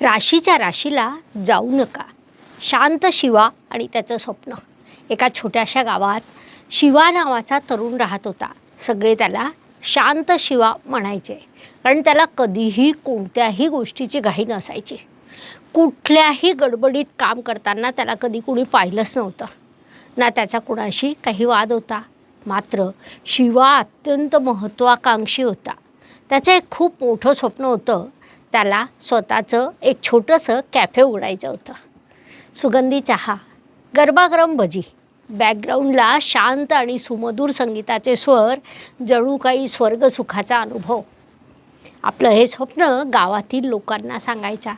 राशीच्या राशीला जाऊ नका. शांत शिवा आणि त्याचं स्वप्न. एका छोट्याशा गावात शिवा नावाचा तरुण राहत होता. सगळे त्याला शांत शिवा म्हणायचे. कारण त्याला कधीही कोणत्याही गोष्टीची घाई नसायची. कुठल्याही गडबडीत काम करताना त्याला कधी कुणी पाहिलंच नव्हतं. ना त्याचा कुणाशी काही वाद होता. मात्र शिवा अत्यंत महत्त्वाकांक्षी होता. त्याचं एक खूप मोठं स्वप्न होतं त्याला स्वतःचं एक छोटंसं कॅफे उघडायचं होतं. सुगंधी चहा गरमागरम भजी बॅकग्राऊंडला शांत आणि सुमधूर संगीताचे स्वर जणू काही स्वर्गसुखाचा अनुभव. आपलं हे स्वप्न गावातील लोकांना सांगायचा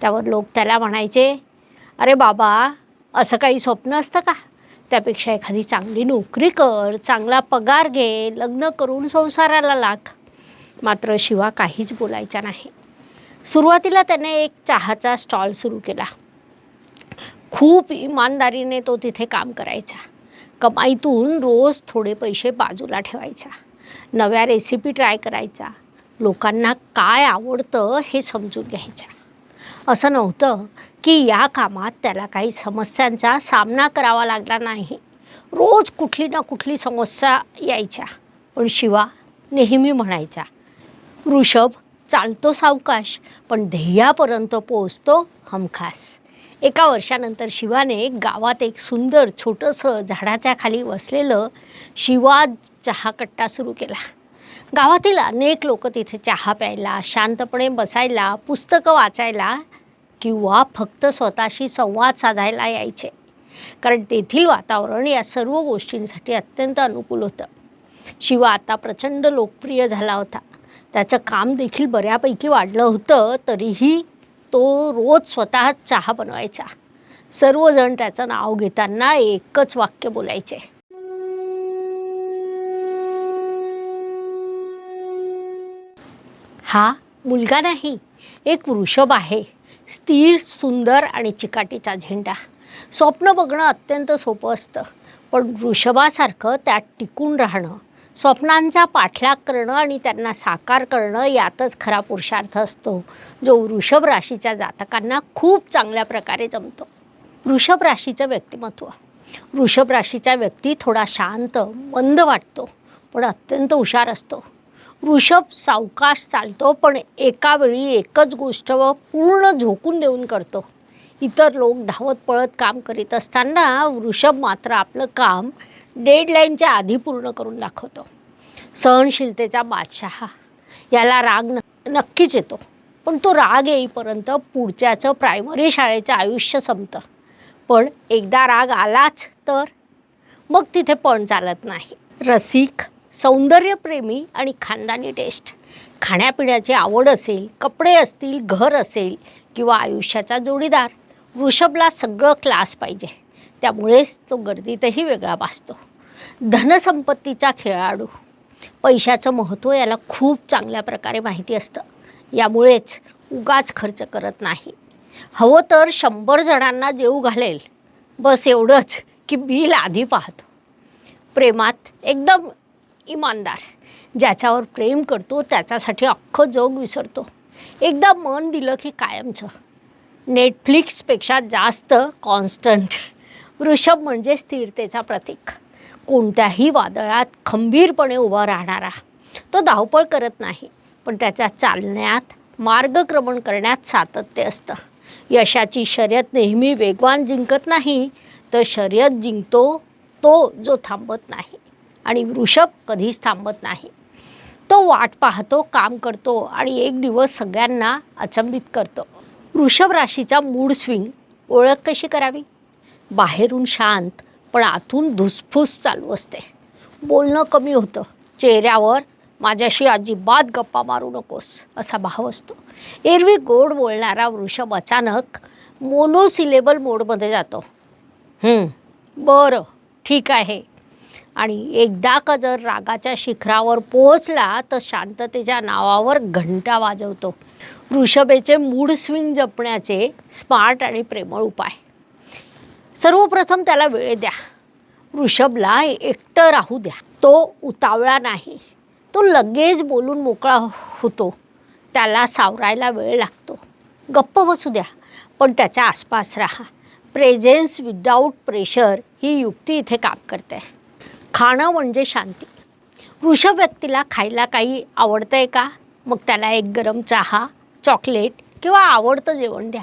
त्यावर लोक त्याला म्हणायचे अरे बाबा असं काही स्वप्न असतं का? त्यापेक्षा एखादी चांगली नोकरी कर चांगला पगार घे लग्न करून संसाराला लाग. मात्र शिवा काहीच बोलायचा नाही. सुरुवातीला त्याने एक चहाचा स्टॉल सुरू केला. खूप इमानदारीने तो तिथे काम करायचा. कमाईतून रोज थोडे पैसे बाजूला ठेवायचा. नव्या रेसिपी ट्राय करायचा. लोकांना काय आवडतं हे समजून घ्यायचा. असं नव्हतं की या कामात त्याला काही समस्यांचा सामना करावा लागला नाही. रोज कुठली ना कुठली समस्या यायच्या. पण शिवा नेहमी म्हणायचा वृषभ चालतो सावकाश पण ध्येयापर्यंत पोचतो हमखास. एका वर्षानंतर शिवाने गावात एक सुंदर छोटंसं झाडाच्या खाली वसलेलं शिवा चहाकट्टा सुरू केला. गावातील अनेक लोक तिथे चहा प्यायला शांतपणे बसायला पुस्तकं वाचायला किंवा फक्त स्वतःशी संवाद साधायला यायचे. कारण तेथील वातावरण या सर्व गोष्टींसाठी अत्यंत अनुकूल होतं. शिवा आता प्रचंड लोकप्रिय झाला होता. त्याचं काम देखील बऱ्यापैकी वाढलं होतं तरीही तो रोज स्वतः चहा बनवायचा. सर्वजण त्याचं नाव घेताना एकच वाक्य बोलायचे. हा मुलगा नाही एक वृषभ आहे. स्थिर सुंदर आणि चिकाटीचा झेंडा. स्वप्न बघणं अत्यंत सोपं असतं पण वृषभासारखं त्यात टिकून राहणं स्वप्नांचा पाठलाग करणं आणि त्यांना साकार करणं यातच खरा पुरुषार्थ असतो. जो वृषभ राशीच्या जातकांना खूप चांगल्या प्रकारे जमतो. वृषभ राशीचं व्यक्तिमत्व. वृषभ राशीचा व्यक्ती थोडा शांत मंद वाटतो पण अत्यंत हुशार असतो. वृषभ सावकाश चालतो पण एका वेळी एकच गोष्ट व पूर्ण झोकून देऊन करतो. इतर लोक धावत पळत काम करीत असताना वृषभ मात्र आपलं काम डेडलाईनच्या आधी पूर्ण करून दाखवतो. सहनशीलतेचा बादशहा. याला राग न नक्कीच येतो. पण तो राग येईपर्यंत पुढच्याचं प्रायमरी शाळेचं आयुष्य संपतं. पण एकदा राग आलाच तर मग तिथे पण चालत नाही. रसिक सौंदर्यप्रेमी आणि खानदानी टेस्ट. खाण्यापिण्याची आवड असेल कपडे असतील घर असेल किंवा आयुष्याचा जोडीदार वृषभला सगळं क्लास पाहिजे. त्यामुळेच तो गर्दीतही वेगळा भासतो. धनसंपत्तीचा खेळाडू. पैशाचं महत्त्व याला खूप चांगल्या प्रकारे माहिती असतं. यामुळेच उगाच खर्च करत नाही. हवं तर शंभर जणांना देऊ घालेल. बस एवढंच की बिल आधी पाहतो. प्रेमात एकदम इमानदार. ज्याच्यावर प्रेम करतो त्याच्यासाठी अख्खं जग विसरतो. एकदा मन दिलं की कायमचं. नेटफ्लिक्सपेक्षा जास्त कॉन्स्टंट वृषभ म्हणजे स्थिरतेचा प्रतीक. कोणत्याही वादळात खंबीरपणे उभा राहणारा तो धावपळ करत नाही पण त्याच्या चालण्यात मार्गक्रमण करण्यात सातत्य असतं. यशाची शर्यत नेहमी वेगवान जिंकत नाही तर शर्यत जिंकतो तो जो थांबत नाही आणि वृषभ कधीच थांबत नाही. तो वाट पाहतो काम करतो आणि एक दिवस सगळ्यांना अचंबित करतो. वृषभ राशीचा मूड स्विंग ओळख कशी करावी? बाहेरून शांत पण आतून धुसफूस चालू असते. बोलणं कमी होतं. चेहऱ्यावर माझ्याशी अजिबात गप्पा मारू नकोस असा भाव असतो. एरवी गोड बोलणारा वृषभ अचानक मोनोसिलेबल मोडमध्ये जातो. बरं ठीक आहे. आणि एकदा का जर रागाच्या शिखरावर पोहोचला तर शांततेच्या नावावर घंटा वाजवतो. वृषभेचे मूड स्विंग जपण्याचे स्मार्ट आणि प्रेमळ उपाय. सर्वप्रथम त्याला वेळ द्या. वृषभला एकटं राहू द्या. तो उतावळा नाही. तो लगेच बोलून मोकळा होतो. त्याला सावरायला वेळ लागतो. गप्प बसू द्या पण त्याच्या आसपास राहा. प्रेझेन्स विदाऊट प्रेशर ही युक्ती इथे काम करते. खाणं म्हणजे शांती. वृषभ व्यक्तीला खायला काही आवडतंय का? मग त्याला एक गरम चहा चॉकलेट किंवा आवडतं जेवण द्या.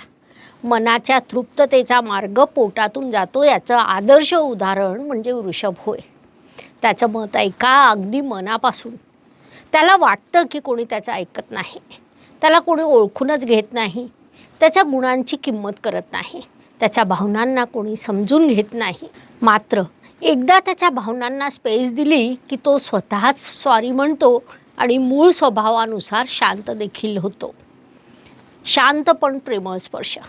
मनाच्या तृप्ततेचा मार्ग पोटातून जातो याचं आदर्श उदाहरण म्हणजे वृषभ होय. त्याचं मत ऐका अगदी मनापासून. त्याला वाटतं की कोणी त्याचं ऐकत नाही. त्याला कोणी ओळखूनच घेत नाही. त्याच्या गुणांची किंमत करत नाही. त्याच्या भावनांना कोणी समजून घेत नाही. मात्र एकदा त्याच्या भावनांना स्पेस दिली की तो स्वतःच सॉरी म्हणतो आणि मूळ स्वभावानुसार शांत देखील होतो. शांत पण प्रेमळ स्पर्श.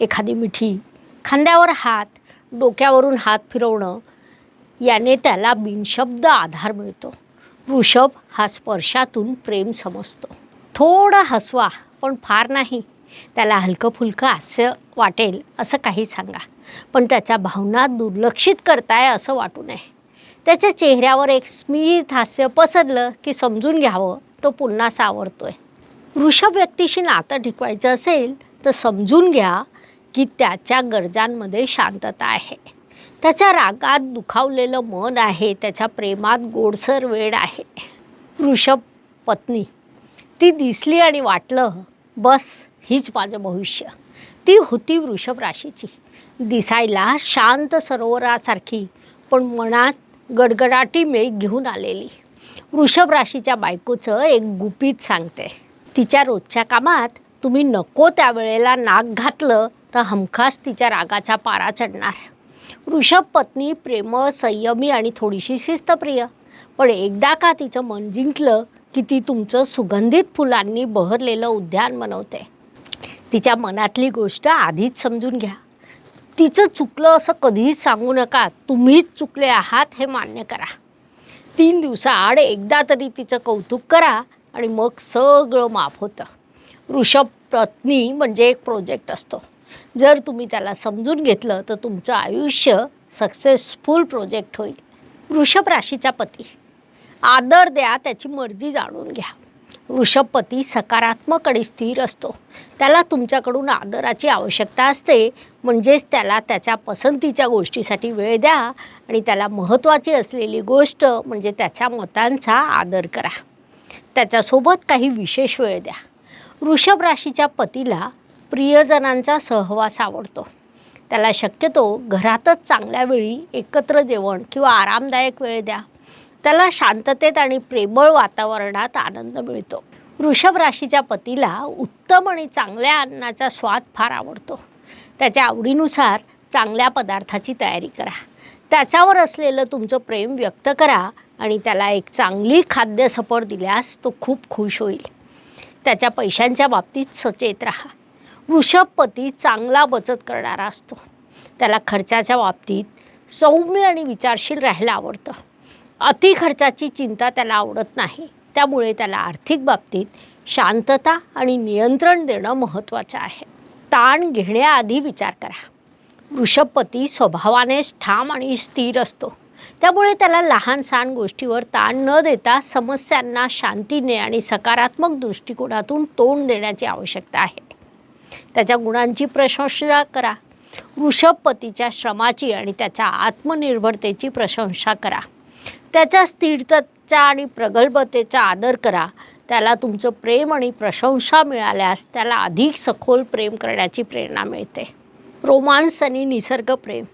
एखादी मिठी खांद्यावर हात डोक्यावरून हात फिरवणं याने त्याला बिनशब्द आधार मिळतो. वृषभ हा स्पर्शातून प्रेम समजतो. थोडं हसवा पण फार नाही. त्याला हलकं फुलकं हास्य वाटेल असं काही सांगा. पण त्याच्या भावना दुर्लक्षित करताय असं वाटू नये. त्याच्या चेहऱ्यावर एक स्मित हास्य पसरलं की समजून घ्यावं तो पुन्हा सावरतोय. वृषभ व्यक्तीशी नातं टिकवायचं असेल तर समजून घ्या की त्याच्या गरजांमध्ये शांतता आहे. त्याच्या रागात दुखावलेलं मन आहे त्याच्या प्रेमात गोडसर वेळ आहे. वृषभ पत्नी ती दिसली आणि वाटलं बस हीच माझं भविष्य. ती होती वृषभ राशीची. दिसायला शांत सरोवरासारखी पण मनात गडगडाटी मेघ घेऊन आलेली. वृषभ राशीच्या बायकोचं एक गुपित सांगते तिच्या रोजच्या कामात तुम्ही नको त्यावेळेला नाक घातलं तर हमखास तिच्या रागाचा पारा चढणार. ऋषभ पत्नी प्रेमळ संयमी आणि थोडीशी शिस्तप्रिय. पण एकदा का तिचं मन जिंकलं की ती तुमचं सुगंधित फुलांनी बहरलेलं उद्यान बनवते. तिच्या मनातली गोष्ट आधीच समजून घ्या. तिचं चुकलं असं कधीच सांगू नका. तुम्हीच चुकले आहात हे मान्य करा. तीन दिवसाआड एकदा तरी तिचं कौतुक करा आणि मग सगळं माफ होतं. ऋषभ पत्नी म्हणजे एक प्रोजेक्ट असतो. जर तुम्ही त्याला समजून घेतलं तर तुमचं आयुष्य सक्सेसफुल प्रोजेक्ट होईल. वृषभ राशीचा पती. आदर द्या त्याची मर्जी जाणून घ्या. वृषभपती सकारात्मक आणि स्थिर असतो. त्याला तुमच्याकडून आदराची आवश्यकता असते. म्हणजेच त्याला त्याच्या पसंतीच्या गोष्टीसाठी वेळ द्या आणि त्याला महत्त्वाची असलेली गोष्ट म्हणजे त्याच्या मतांचा आदर करा. त्याच्यासोबत काही विशेष वेळ द्या. वृषभ राशीच्या पतीला प्रियजनांचा सहवास आवडतो. त्याला शक्यतो घरातच चांगल्या वेळी एकत्र जेवण किंवा आरामदायक वेळ द्या. त्याला शांततेत आणि प्रेमळ वातावरणात आनंद मिळतो. वृषभ राशीच्या पतीला उत्तम आणि चांगल्या अन्नाचा स्वाद फार आवडतो. त्याच्या आवडीनुसार चांगल्या पदार्थाची तयारी करा. त्याच्यावर असलेलं तुमचं प्रेम व्यक्त करा आणि त्याला एक चांगली खाद्यसफर दिल्यास तो खूप खुश होईल. त्याच्या पैशांच्या बाबतीत सचेत राहा. वृषभपती चांगला बचत करणारा असतो. त्याला खर्चाच्या बाबतीत सौम्य आणि विचारशील राहायला आवडतं. अति खर्चाची चिंता त्याला आवडत नाही. त्यामुळे त्याला आर्थिक बाबतीत शांतता आणि नियंत्रण देणं महत्त्वाचं आहे. ताण घेण्याआधी विचार करा. वृषभपती स्वभावानेच ठाम आणि स्थिर असतो. त्यामुळे त्याला लहान सहान गोष्टीवर ताण न देता समस्यांना शांतीने आणि सकारात्मक दृष्टिकोनातून तोंड देण्याची आवश्यकता आहे. त्याच्या गुणांची प्रशंसा करा. वृषभपतीच्या श्रमाची आणि त्याच्या आत्मनिर्भरतेची प्रशंसा करा. त्याच्या स्थिरतेचा आणि प्रगल्भतेचा आदर करा. त्याला तुमचं प्रेम आणि प्रशंसा मिळाल्यास त्याला अधिक सखोल प्रेम करण्याची प्रेरणा मिळते. रोमांस आणि निसर्ग प्रेम.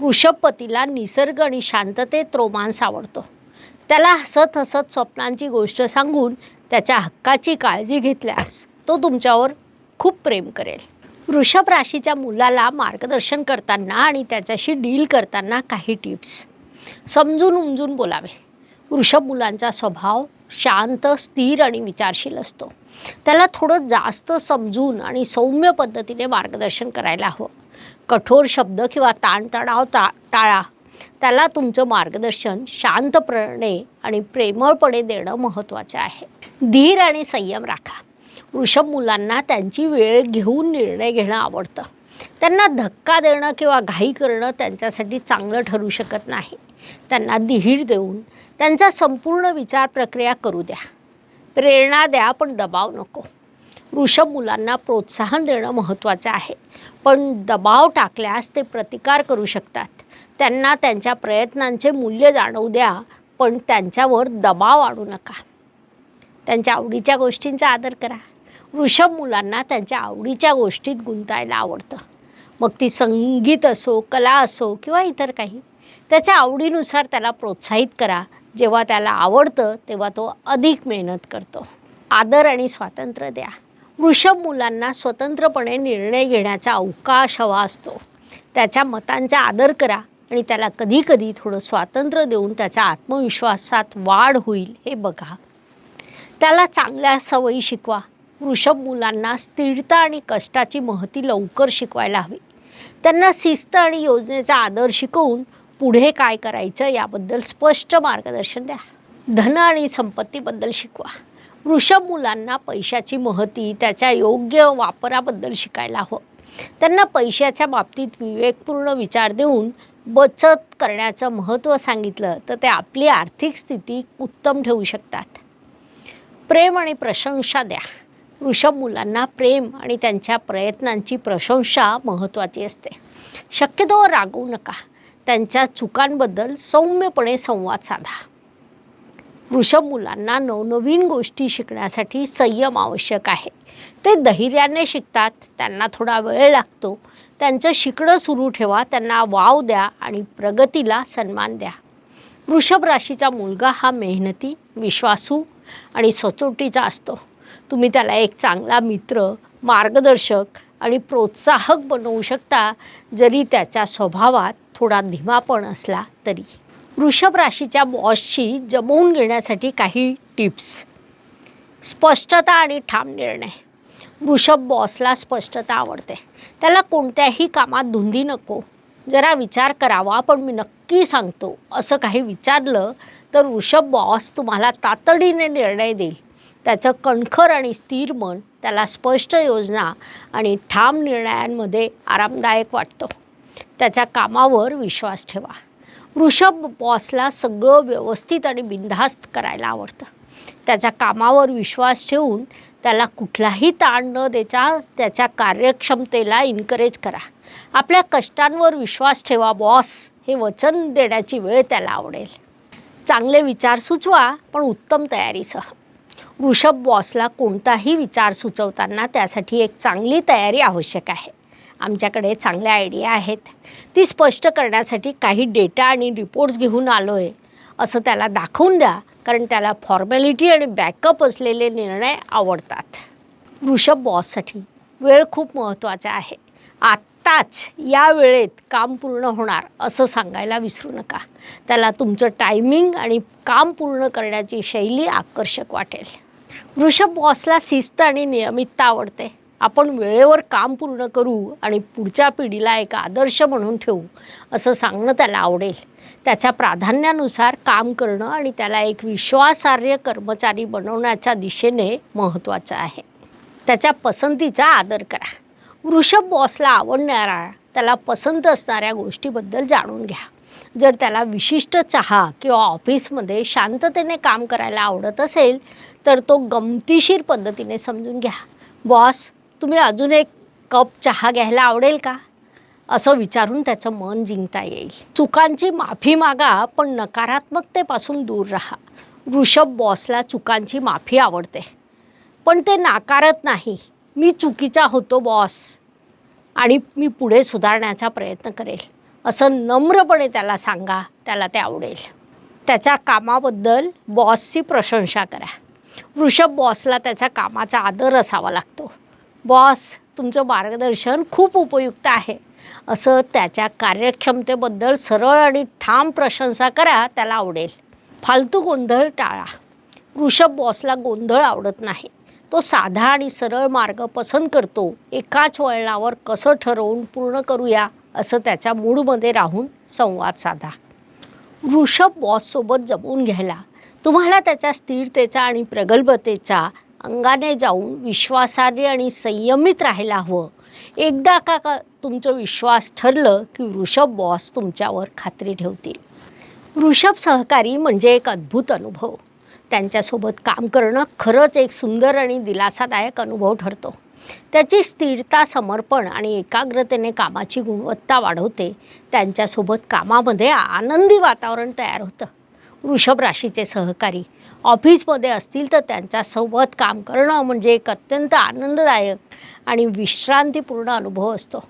वृषभपतीला निसर्ग आणि शांततेत रोमांस आवडतो. त्याला हसत हसत स्वप्नांची गोष्ट सांगून त्याच्या हक्काची काळजी घेतल्यास तो तुमच्यावर खूप प्रेम करेल. वृषभ राशीच्या मुलाला मार्गदर्शन करताना आणि त्याच्याशी डील करताना काही टिप्स समजून उमजून बोलावे. वृषभ मुलांचा स्वभाव शांत स्थिर आणि विचारशील असतो. त्याला थोडं जास्त समजून आणि सौम्य पद्धतीने मार्गदर्शन करायला हवं. कठोर शब्द किंवा ताणतणाव ता टाळा. त्याला तुमचं मार्गदर्शन शांतपणे आणि प्रेमळपणे देणं महत्त्वाचं आहे. धीर आणि संयम राखा. वृषभ मुलांना त्यांची वेळ घेऊन निर्णय घेणं आवडतं. त्यांना धक्का देणं किंवा घाई करणं त्यांच्यासाठी चांगलं ठरू शकत नाही. त्यांना धीर देऊन त्यांचा संपूर्ण विचार प्रक्रिया करू द्या. प्रेरणा द्या पण दबाव नको. वृषभ मुलांना प्रोत्साहन देणं महत्त्वाचं आहे. पण दबाव टाकल्यास ते प्रतिकार करू शकतात. त्यांना त्यांच्या प्रयत्नांचे मूल्य जाणवू द्या पण त्यांच्यावर दबाव आणू नका. त्यांच्या आवडीच्या गोष्टींचा आदर करा. वृषभ मुलांना त्यांच्या आवडीच्या गोष्टीत गुंतायला आवडतं. मग ती संगीत असो कला असो किंवा इतर काही त्याच्या आवडीनुसार त्याला प्रोत्साहित करा. जेव्हा त्याला आवडतं तेव्हा तो अधिक मेहनत करतो. आदर आणि स्वातंत्र्य द्या. वृषभ मुलांना स्वतंत्रपणे निर्णय घेण्याचा अवकाश हवा असतो. त्याच्या मतांचा आदर करा आणि त्याला कधीकधी थोडं स्वातंत्र्य देऊन त्याच्या आत्मविश्वासात वाढ होईल हे बघा. त्याला चांगल्या सवयी शिकवा. वृषभ मुलांना स्थिरता आणि कष्टाची महती लवकर शिकवायला हवी. त्यांना शिस्त आणि योजनेचा आदर शिकवून पुढे काय करायचं याबद्दल स्पष्ट मार्गदर्शन द्या. धन आणि संपत्तीबद्दल शिकवा. वृषभ मुलांना पैशाची महती त्याच्या योग्य वापराबद्दल शिकायला हवं. त्यांना पैशाच्या बाबतीत विवेकपूर्ण विचार देऊन बचत करण्याचं महत्त्व सांगितलं तर ते आपली आर्थिक स्थिती उत्तम ठेवू शकतात. प्रेम आणि प्रशंसा द्या. वृषभ मुलांना प्रेम आणि त्यांच्या प्रयत्नांची प्रशंसा महत्त्वाची असते. शक्यतो रागवू नका. त्यांच्या चुकांबद्दल सौम्यपणे संवाद साधा. वृषभ मुलांना नवनवीन गोष्टी शिकण्यासाठी संयम आवश्यक आहे. ते धैर्याने शिकतात त्यांना थोडा वेळ लागतो. त्यांचं शिकणं सुरू ठेवा त्यांना वाव द्या आणि प्रगतीला सन्मान द्या. वृषभ राशीचा मुलगा हा मेहनती विश्वासू आणि सचोटीचा असतो. तुम्ही त्याला एक चांगला मित्र मार्गदर्शक आणि प्रोत्साहक बनवू शकता जरी त्याच्या स्वभावात थोडा धीमापण असला तरी. वृषभ राशीच्या बॉसशी जमवून घेण्यासाठी काही टिप्स. स्पष्टता आणि ठाम निर्णय. वृषभ बॉसला स्पष्टता आवडते. त्याला कोणत्याही कामात धुंदी नको. जरा विचार करावा पण मी नक्की सांगतो असं काही विचारलं तर वृषभ बॉस तुम्हाला तातडीने निर्णय देईल. त्याचं कणखर आणि स्थिर मन त्याला स्पष्ट योजना आणि ठाम निर्णयांमध्ये आरामदायक वाटतं. त्याच्या कामावर विश्वास ठेवा. वृषभ बॉसला सगळं व्यवस्थित आणि बिनधास्त करायला आवडतं. त्याच्या कामावर विश्वास ठेवून त्याला कुठलाही ताण न देता त्याच्या कार्यक्षमतेला इन्करेज करा. आपल्या कष्टांवर विश्वास ठेवा बॉस हे वचन देण्याची वेळ त्याला आवडेल. चांगले विचार सुचवा पण उत्तम तयारीसह. वृषभ बॉसला कोणताही विचार सुचवताना त्यासाठी एक चांगली तयारी आवश्यक आहे. आमच्याकडे चांगल्या आयडिया आहेत. ती स्पष्ट करण्यासाठी काही डेटा आणि रिपोर्ट्स घेऊन आलो आहे असं त्याला दाखवून द्या कारण त्याला फॉर्मॅलिटी आणि बॅकअप असलेले निर्णय आवडतात. वृषभ बॉससाठी वेळ खूप महत्त्वाचा आहे. आत आत्ताच या वेळेत काम पूर्ण होणार असं सांगायला विसरू नका. त्याला तुमचं टायमिंग आणि काम पूर्ण करण्याची शैली आकर्षक वाटेल. वृषभ बॉसला शिस्त आणि नियमितता आवडते. आपण वेळेवर काम पूर्ण करू आणि पुढच्या पिढीला एक आदर्श म्हणून ठेवू असं सांगणं त्याला आवडेल. त्याच्या प्राधान्यानुसार काम करणं आणि त्याला एक विश्वासार्ह कर्मचारी बनवण्याच्या दिशेने महत्त्वाचं आहे. त्याच्या पसंतीचा आदर करा. वृषभ बॉसला आवडणारा त्याला पसंत असणाऱ्या गोष्टीबद्दल जाणून घ्या. जर त्याला विशिष्ट चहा किंवा ऑफिसमध्ये शांततेने काम करायला आवडत असेल तर तो गमतीशीर पद्धतीने समजून घ्या. बॉस तुम्ही अजून एक कप चहा घ्यायला आवडेल का? असं विचारून त्याचं मन जिंकता येईल. चुकांची माफी मागा पण नकारात्मकतेपासून दूर राहा. वृषभ बॉसला चुकांची माफी आवडते. पण ते नाकारत नाही. मी चुकीचा होतो बॉस. आणि मी पुढे सुधारण्याचा प्रयत्न करेल. असं नम्रपणे त्याला सांगा त्याला ते आवडेल. त्याच्या कामाबद्दल बॉसची प्रशंसा करा. वृषभ बॉसला त्याच्या कामाचा आदर असावा लागतो. बॉस तुमचं मार्गदर्शन खूप उपयुक्त आहे. असं त्याच्या कार्यक्षमतेबद्दल सरळ आणि ठाम प्रशंसा करा त्याला आवडेल. फालतू गोंधळ टाळा. वृषभ बॉसला गोंधळ आवडत नाही. तो साधा आणि सरळ मार्ग पसंत करतो. एकाच वळणावर कसं ठरवून पूर्ण करूया असं त्याच्या मूडमध्ये राहून संवाद साधा. वृषभ बॉससोबत जमवून घ्यायला. तुम्हाला त्याच्या स्थिरतेचा आणि प्रगल्भतेचा अंगाने जाऊन विश्वासार्ह आणि संयमित राहायला हवं. एकदा का का तुमचं विश्वास ठरलं की वृषभ बॉस तुमच्यावर खात्री ठेवतील. वृषभ सहकारी म्हणजे एक अद्भुत अनुभव. त्यांच्यासोबत काम करणं खरंच एक सुंदर आणि दिलासादायक अनुभव ठरतो. त्याची स्थिरता समर्पण आणि एकाग्रतेने कामाची गुणवत्ता वाढवते. त्यांच्यासोबत कामामध्ये आनंदी वातावरण तयार होतं. वृषभ राशीचे सहकारी ऑफिसमध्ये असतील तर त्यांच्यासोबत काम करणं म्हणजे एक अत्यंत आनंददायक आणि विश्रांतीपूर्ण अनुभव असतो.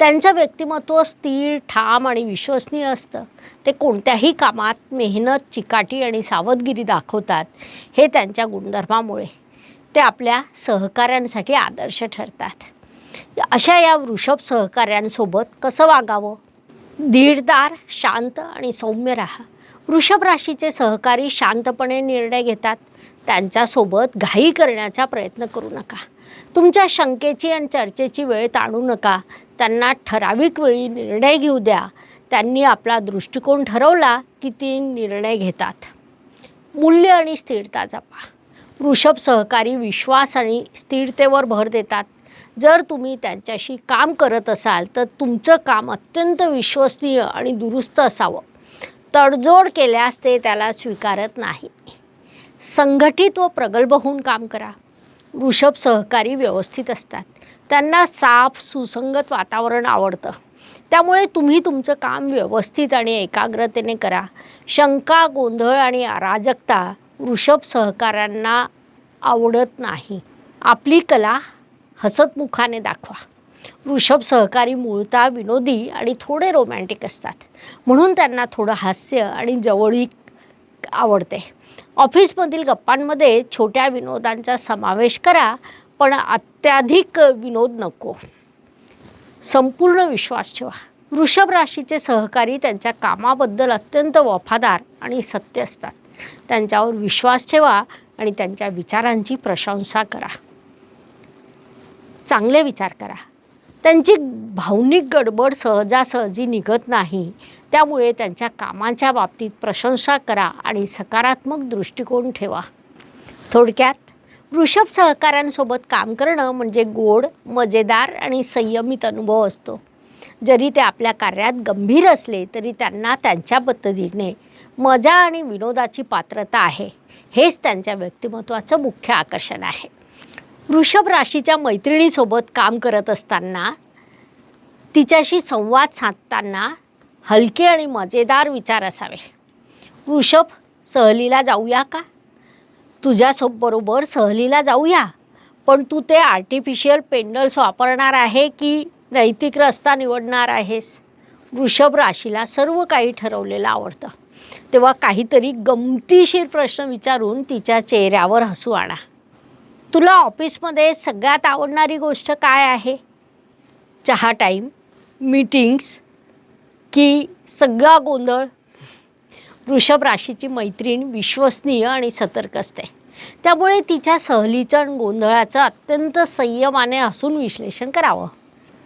त्यांचं व्यक्तिमत्व स्थिर ठाम आणि विश्वसनीय असतं. ते कोणत्याही कामात मेहनत चिकाटी आणि सावधगिरी दाखवतात हे त्यांच्या गुणधर्मामुळे. ते आपल्या सहकाऱ्यांसाठी आदर्श ठरतात. अशा या वृषभ सहकाऱ्यांसोबत कसं वागावं? धीरदार शांत आणि सौम्य राहा. वृषभ राशीचे सहकारी शांतपणे निर्णय घेतात. त्यांच्यासोबत घाई करण्याचा प्रयत्न करू नका. तुमच्या शंकेची आणि चर्चेची वेळ ताणू नका. त्यांना ठराविक वेळी निर्णय घेऊ द्या. त्यांनी आपला दृष्टिकोन ठरवला की ती निर्णय घेतात. मूल्य आणि स्थिरता जपा. वृषभ सहकारी विश्वास आणि स्थिरतेवर भर देतात. जर तुम्ही त्यांच्याशी काम करत असाल तर तुमचं काम अत्यंत विश्वसनीय आणि दुरुस्त असावं. तडजोड केल्यास ते त्याला स्वीकारत नाही. संघटित व प्रगल्भ होऊन काम करा. वृषभ सहकारी व्यवस्थित असतात. त्यांना साफ सुसंगत वातावरण आवडतं. त्यामुळे तुम्ही तुमचं काम व्यवस्थित आणि एकाग्रतेने करा. शंका गोंधळ आणि अराजकता वृषभ सहकाऱ्यांना आवडत नाही. आपली कला हसतमुखाने दाखवा. वृषभ सहकारी मूळतः विनोदी आणि थोडे रोमॅन्टिक असतात. म्हणून त्यांना थोडं हास्य आणि जवळीक आवडते. ऑफिसमधील गप्पांमध्ये छोट्या विनोदांचा समावेश करा. पण अत्याधिक विनोद नको. संपूर्ण विश्वास ठेवा. वृषभ राशीचे सहकारी त्यांच्या कामाबद्दल अत्यंत वफादार आणि सत्य असतात. त्यांच्यावर विश्वास ठेवा आणि त्यांच्या विचारांची प्रशंसा करा. चांगले विचार करा. त्यांची भावनिक गडबड सहजासहजी निघत नाही. त्यामुळे त्यांच्या कामाच्या बाबतीत प्रशंसा करा आणि सकारात्मक दृष्टिकोन ठेवा. थोडक्यात वृषभ सहकाऱ्यांसोबत काम करणं म्हणजे गोड मजेदार आणि संयमित अनुभव असतो. जरी ते आपल्या कार्यात गंभीर असले तरी त्यांना त्यांच्या पद्धतीने मजा आणि विनोदाची पात्रता आहे. हेच त्यांच्या व्यक्तिमत्वाचं मुख्य आकर्षण आहे. वृषभ राशीच्या मैत्रिणीसोबत काम करत असताना तिच्याशी संवाद साधताना हलके आणि मजेदार विचार असावे. वृषभ सहलीला जाऊया का? तुझ्यासोबरोबर सहलीला जाऊया. पण तू ते आर्टिफिशियल पेंडल्स वापरणार आहे की नैतिक रस्ता निवडणार आहेस? वृषभ राशीला सर्व काही ठरवलेलं आवडतं. तेव्हा काहीतरी गमतीशीर प्रश्न विचारून तिच्या चेहऱ्यावर हसू आणा. तुला ऑफिसमध्ये सगळ्यात आवडणारी गोष्ट काय आहे? चहा टाईम मीटिंग्स की सगळा गोंधळ? वृषभ राशीची मैत्रीण विश्वसनीय आणि सतर्क असते. त्यामुळे तिच्या सहलीचं आणि गोंधळाचं अत्यंत संयमाने असून विश्लेषण करावं.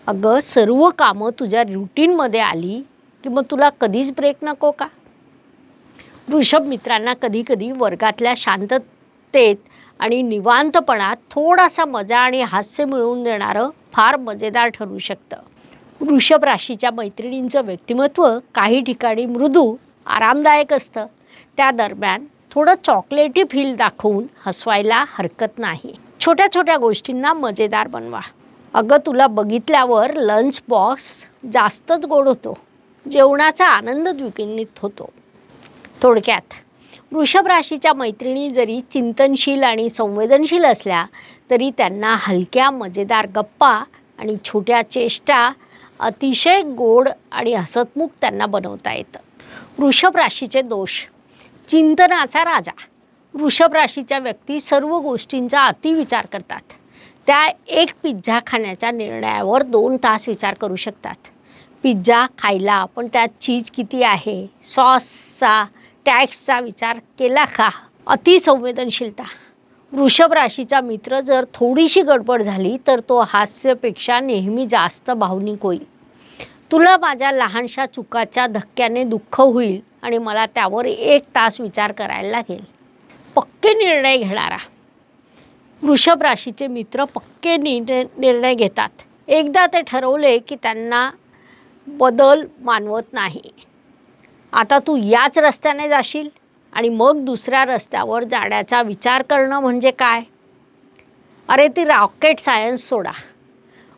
अगं सर्व कामं तुझ्या रुटीनमध्ये आली की मग तुला कधीच ब्रेक नको का? वृषभ मित्रांना कधीकधी वर्गातल्या शांततेत आणि निवांतपणात थोडासा मजा आणि हास्य मिळवून देणारं फार मजेदार ठरू शकतं. वृषभ राशीच्या मैत्रिणींचं व्यक्तिमत्व काही ठिकाणी मृदू आरामदायक असतं. त्या दरम्यान थोडं चॉकलेटी फील दाखवून हसवायला हरकत नाही. छोट्या छोट्या गोष्टींना मजेदार बनवा. अगं तुला बघितल्यावर लंच बॉक्स जास्तच गोड होतो. जेवणाचा आनंद द्विगुणित होतो. थोडक्यात वृषभ राशीच्या मैत्रिणी जरी चिंतनशील आणि संवेदनशील असल्या तरी त्यांना हलक्या मजेदार गप्पा आणि छोट्या चेष्टा अतिशय गोड आणि हसतमुख त्यांना बनवता येतं. वृषभ राशीचे दोष. चिंतनाचा राजा. वृषभ राशीच्या व्यक्ती सर्व गोष्टींचा अतिविचार करतात. त्या एक पिझ्झा खाण्याच्या निर्णयावर दोन तास विचार करू शकतात. पिझ्झा खायला पण त्यात चीज किती आहे? सॉसचा टॅक्सचा विचार केला का? अतिसंवेदनशीलता. वृषभ राशीचा मित्र जर थोडीशी गडबड झाली तर तो हास्यपेक्षा नेहमी जास्त भावनिक होईल. तुला माझ्या लहानशा चुकाच्या धक्क्याने दुःख होईल आणि मला त्यावर एक तास विचार करायला लागेल. पक्के निर्णय घेणारा. वृषभ राशीचे मित्र पक्के निर्णय निर्णय घेतात. एकदा ते ठरवले की त्यांना बदल मानवत नाही. आता तू याच रस्त्याने जाशील आणि मग दुसऱ्या रस्त्यावर जाण्याचा विचार करणं म्हणजे काय? अरे ती रॉकेट सायन्स सोडा.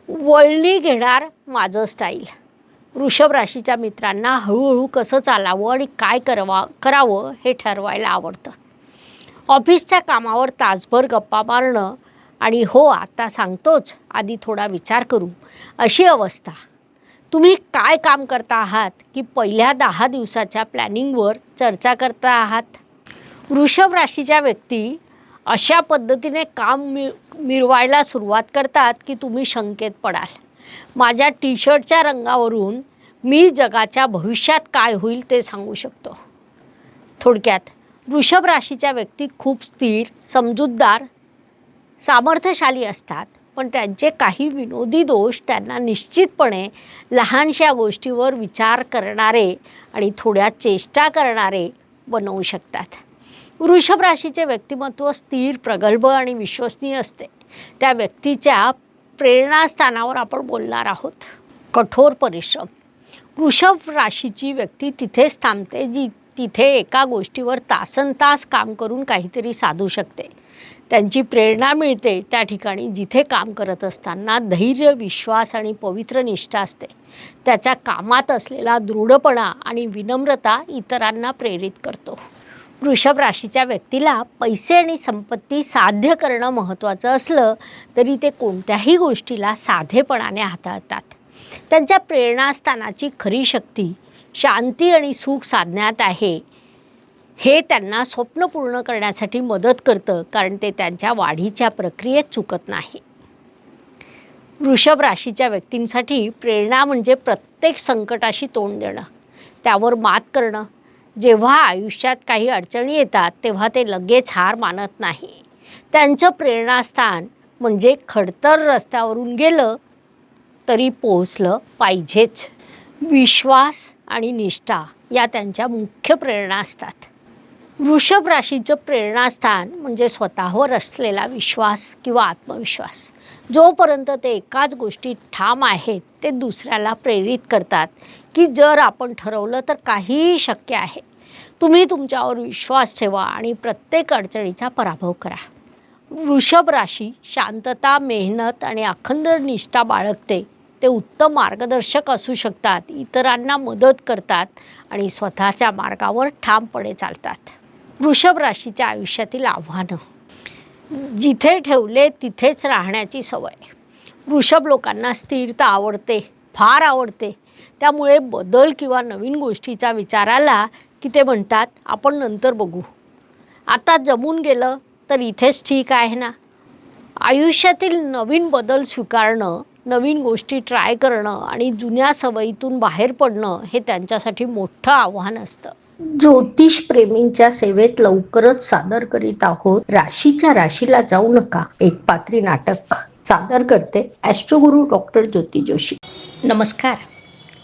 वळणी घेणार माझं स्टाईल. वृषभ राशीच्या मित्रांना हळूहळू कसं चालावं आणि काय करवा करावं हे ठरवायला आवडतं. ऑफिसच्या कामावर तासभर गप्पा मारणं आणि हो आता सांगतोच आधी थोडा विचार करू अशी अवस्था. तुम्ही काय काम करता आहात की पहिल्या दहा दिवसाच्या प्लॅनिंगवर चर्चा करता आहात? वृषभ राशीच्या व्यक्ती अशा पद्धतीने काम मिळ मिरवायला सुरुवात करतात की तुम्ही शंकेत पडाल. माझ्या टी शर्टच्या रंगावरून मी जगाच्या भविष्यात काय होईल ते सांगू शकतो. थोडक्यात वृषभ राशीच्या व्यक्ती खूप स्थिर समजूतदार सामर्थ्यशाली असतात पण त्यांचे काही विनोदी दोष त्यांना निश्चितपणे लहानशा गोष्टीवर विचार करणारे आणि थोड्या चेष्टा करणारे बनवू शकतात. वृषभ राशीचे व्यक्तिमत्व स्थिर प्रगल्भ आणि विश्वसनीय असते. त्या व्यक्तीच्या प्रेरणास्थानावर आपण बोलणार आहोत. कठोर परिश्रम. वृषभ राशीची व्यक्ती तिथेच थांबते जी तिथे एका गोष्टीवर तासन तास काम करून काहीतरी साधू शकते. त्यांची प्रेरणा मिळते त्या ठिकाणी जिथे काम करत असताना धैर्य विश्वास आणि पवित्र निष्ठा असते. त्याच्या कामात असलेला दृढपणा आणि विनम्रता इतरांना प्रेरित करतो. वृषभ राशीच्या व्यक्तीला पैसे आणि संपत्ती साध्य करणं महत्त्वाचं असलं तरी ते कोणत्याही गोष्टीला साधेपणाने हाताळतात. त्यांच्या प्रेरणास्थानाची खरी शक्ती शांती आणि सुख साधण्यात आहे. हे त्यांना स्वप्न पूर्ण करण्यासाठी मदत करतं कारण ते त्यांच्या वाढीच्या प्रक्रियेत चुकत नाही. वृषभ राशीच्या व्यक्तींसाठी प्रेरणा म्हणजे प्रत्येक संकटाशी तोंड देणं त्यावर मात करणं जेव्हा आयुष्यात काही अडचणी येतात तेव्हा ते लगेच हार मानत नाही. त्यांचं प्रेरणास्थान म्हणजे खडतर रस्त्यावरून गेलं तरी पोहोचलं पाहिजेच. विश्वास आणि निष्ठा या त्यांच्या मुख्य प्रेरणा असतात. वृषभ राशीचं प्रेरणास्थान म्हणजे स्वतःवर असलेला विश्वास किंवा आत्मविश्वास. जोपर्यंत ते एकाच गोष्टीत ठाम आहेत ते दुसऱ्याला प्रेरित करतात. की जर आपण ठरवलं तर काहीही शक्य आहे. तुम्ही तुमच्यावर विश्वास ठेवा आणि प्रत्येक अडचणीचा पराभव करा. वृषभ राशी शांतता मेहनत आणि अखंड निष्ठा बाळगते. ते उत्तम मार्गदर्शक असू शकतात इतरांना मदत करतात आणि स्वतःच्या मार्गावर ठामपणे चालतात. वृषभ राशीच्या आयुष्यातील आव्हानं. जिथे ठेवले तिथेच राहण्याची सवय. वृषभ लोकांना स्थिरता आवडते फार आवडते. त्यामुळे बदल किंवा नवीन गोष्टीचा विचार आला की ते म्हणतात आपण नंतर बघू. आता जमून गेलं तर इथेच ठीक आहे ना? आयुष्यातील नवीन बदल स्वीकारणं नवीन गोष्टी ट्राय करणं आणि जुन्या सवयीतून बाहेर पडणं हे त्यांच्यासाठी मोठं आव्हान असतं. ज्योतिष प्रेमींच्या सेवेत लवकरच सादर करीत आहोत. राशीच्या राशीला जाऊ नका. एक पात्री नाटक सादर करते ॲस्ट्रोगुरू डॉक्टर ज्योती जोशी नमस्कार.